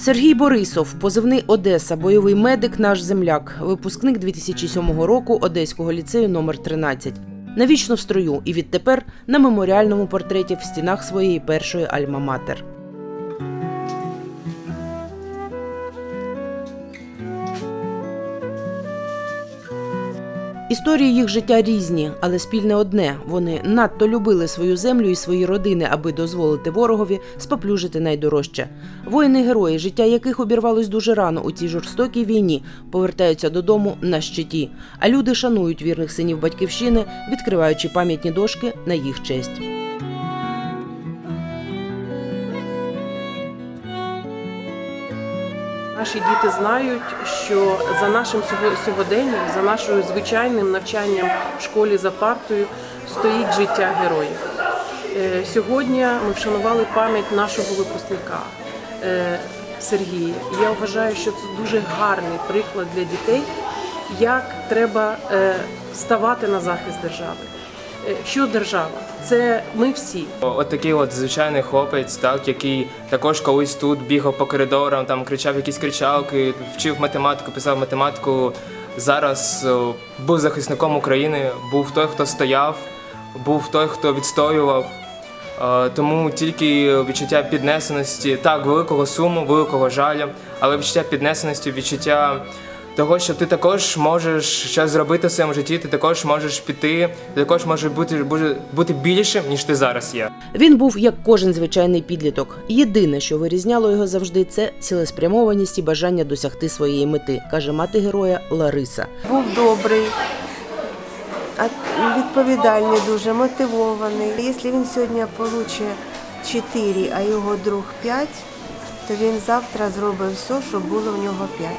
Сергій Борисов, позивний Одеса, бойовий медик, наш земляк, випускник 2007 року Одеського ліцею номер 13. Навічно в строю і відтепер на меморіальному портреті в стінах своєї першої альма-матер. Історії їх життя різні, але спільне одне: вони надто любили свою землю і свої родини, аби дозволити ворогові споплюжити найдорожче. Воїни-герої, життя яких обірвалось дуже рано у цій жорстокій війні, повертаються додому на щиті. А люди шанують вірних синів батьківщини, відкриваючи пам'ятні дошки на їх честь. Наші діти знають, що за нашим сього- сьогоденням, за нашою звичайним навчанням в школі за партою стоїть життя героїв. Е, Сьогодні ми вшанували пам'ять нашого випускника е, Сергія. Я вважаю, що це дуже гарний приклад для дітей, як треба е, ставати на захист держави. Е, Що держава? Це ми всі. От такий от звичайний хлопець, так, який також колись тут бігав по коридорам, там кричав якісь кричалки, вчив математику, писав математику. Зараз о, був захисником України, був той, хто стояв, був той, хто відстоював. Е, Тому тільки відчуття піднесеності, так, великого суму, великого жалю, але відчуття піднесеності, відчуття того, що ти також можеш щось зробити в своєму житті, ти також можеш піти, ти також можеш бути, бути, більшим, ніж ти зараз є. Він був як кожен звичайний підліток. Єдине, що вирізняло його завжди, це цілеспрямованість і бажання досягти своєї мети, каже мати героя Лариса. був добрий, а- відповідальний, дуже мотивований. Якщо він сьогодні отримає 4, а його друг 5, то він завтра зробить все, щоб було в нього 5.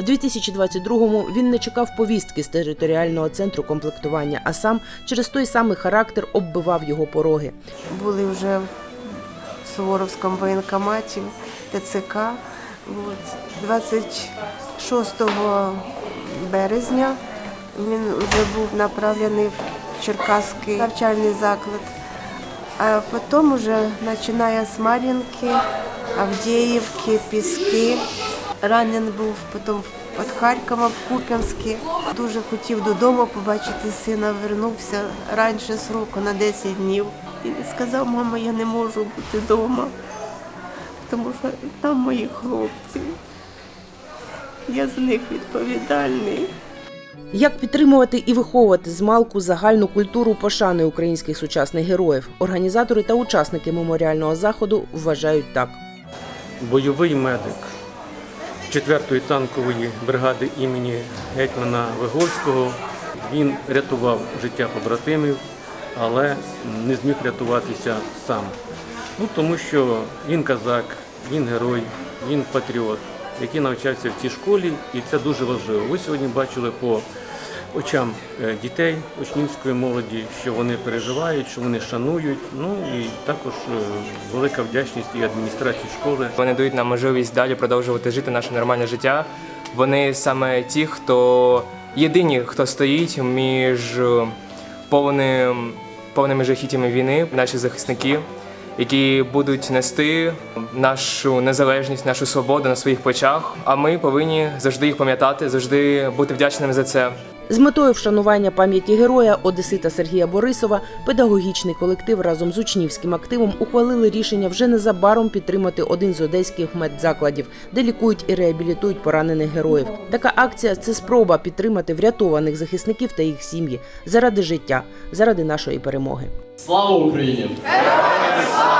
В 2022-му він не чекав повістки з територіального центру комплектування, а сам через той самий характер оббивав його пороги. Були вже в Суворовському воєнкоматі, ТЦК. 26 березня він вже був направлений в Черкаський навчальний заклад. А потім вже починає з Мар'їнки, Авдіївки, Піски. Ранен був потім під Харковом, в Куп'янську. Дуже хотів додому побачити сина, вернувся раніше сроку на 10 днів. І сказав, мама, я не можу бути вдома, тому що там мої хлопці. Я з них відповідальний. Як підтримувати і виховувати з малку загальну культуру пошани українських сучасних героїв? Організатори та учасники меморіального заходу вважають так. бойовий медик 4-ї танкової бригади імені гетьмана Вигорського Він рятував життя побратимів, але не зміг рятуватися сам. Ну, тому що він казак, він герой, він патріот, який навчався в цій школі, і це дуже важливо. Ви сьогодні бачили по очам е, дітей, учнівської молоді, що вони переживають, що вони шанують. Ну і також е, велика вдячність і адміністрації школи. Вони дають нам можливість далі продовжувати жити наше нормальне життя. Вони саме ті, хто єдині, хто стоїть між е, повним, повними жахіттями війни, наші захисники, які будуть нести нашу незалежність, нашу свободу на своїх плечах. А ми повинні завжди їх пам'ятати, завжди бути вдячними за це. З метою вшанування пам'яті героя Одесита Сергія Борисова педагогічний колектив разом з учнівським активом ухвалили рішення вже незабаром підтримати один з одеських медзакладів, де лікують і реабілітують поранених героїв. Така акція це спроба підтримати врятованих захисників та їх сім'ї заради життя, заради нашої перемоги. Слава Україні! Героям слава!